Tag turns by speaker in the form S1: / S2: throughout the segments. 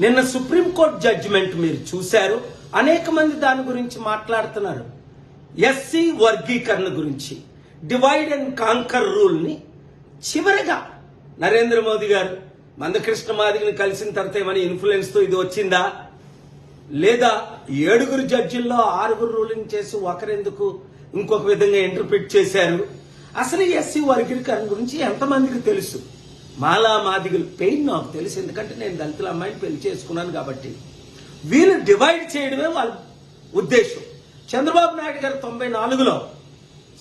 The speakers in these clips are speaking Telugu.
S1: నిన్న సుప్రీంకోర్టు జడ్జిమెంట్ మీరు చూశారు. అనేక మంది దాని గురించి మాట్లాడుతున్నారు. ఎస్సీ వర్గీకరణ గురించి. డివైడ్ అండ్ కాంకర్ రూల్ని చివరిగా నరేంద్ర మోదీ గారు మందకృష్ణ మాదిరిని కలిసిన తర్వాత ఏమైనా ఇన్ఫ్లుయెన్స్తో ఇది వచ్చిందా? లేదా ఏడుగురు జడ్జిల్లో ఆరుగురు రూలింగ్ చేసి ఒకరెందుకు ఇంకొక విధంగా ఇంటర్ప్రిట్ చేశారు? అసలు ఎస్సీ వర్గీకరణ గురించి ఎంతమందికి తెలుసు? మాలా మాదిగల పెయిన్ నాకు తెలుసు ఎందుకంటే నేను దళితుల అమ్మాయిని పెళ్ళి చేసుకున్నాను కాబట్టి. వీళ్ళు డివైడ్ చేయడమే వాళ్ళ ఉద్దేశం. చంద్రబాబు నాయుడు గారు తొంభై నాలుగులో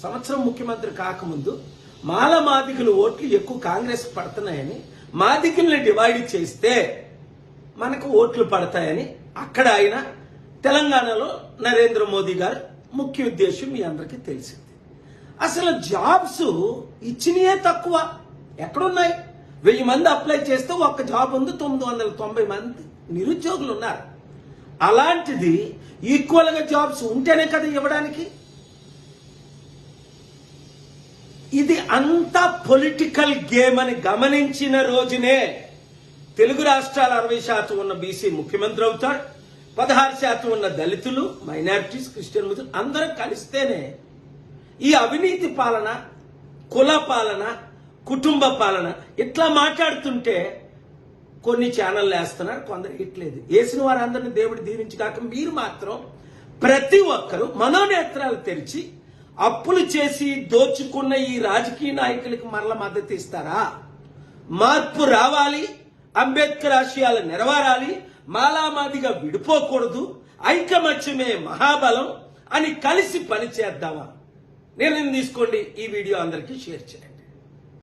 S1: సంవత్సరం ముఖ్యమంత్రి కాకముందు మాల మాదికులు ఓట్లు ఎక్కువ కాంగ్రెస్ పడుతున్నాయని మాదికుల్ని డివైడ్ చేస్తే మనకు ఓట్లు పడతాయని అక్కడ ఆయన తెలంగాణలో నరేంద్ర మోదీ గారు ముఖ్య ఉద్దేశం మీ అందరికీ తెలిసింది. అసలు జాబ్స్ ఇచ్చినయే తక్కువ. ఎక్కడున్నాయి? వెయ్యి మంది అప్లై చేస్తే ఒక్క జాబ్ ఉంది తొమ్మిది వందల తొంభై మంది నిరుద్యోగులు ఉన్నారు. అలాంటిది ఈక్వల్గా జాబ్స్ ఉంటేనే కదా ఇవ్వడానికి. ఇది అంతా పొలిటికల్ గేమ్ అని గమనించిన రోజునే తెలుగు రాష్ట్రాల అరవై శాతం ఉన్న బీసీ ముఖ్యమంత్రి అవుతాడు పదహారు శాతం ఉన్న దళితులు మైనారిటీస్ క్రిస్టియన్ ముస్లిం అందరూ కలిస్తేనే ఈ అవినీతి పాలన కుల పాలన కుటుంబ పాలన. ఇట్లా మాట్లాడుతుంటే కొన్ని ఛానళ్ళు వేస్తున్నారు కొందరు ఇట్లేదు. వేసిన వారందరినీ దేవుడు దీవించగాక మీరు మాత్రం ప్రతి ఒక్కరూ మనోనేత్రాలు తెరిచి అప్పులు చేసి దోచుకున్న ఈ రాజకీయ నాయకులకు మరల మద్దతు ఇస్తారా? మార్పు రావాలి అంబేద్కర్ ఆశయాలు నెరవేరాలి మాలామాదిగా విడిపోకూడదు ఐకమత్యమే మహాబలం అని కలిసి పనిచేద్దామా? నిర్ణయం తీసుకోండి ఈ వీడియో అందరికీ షేర్ చేయండి.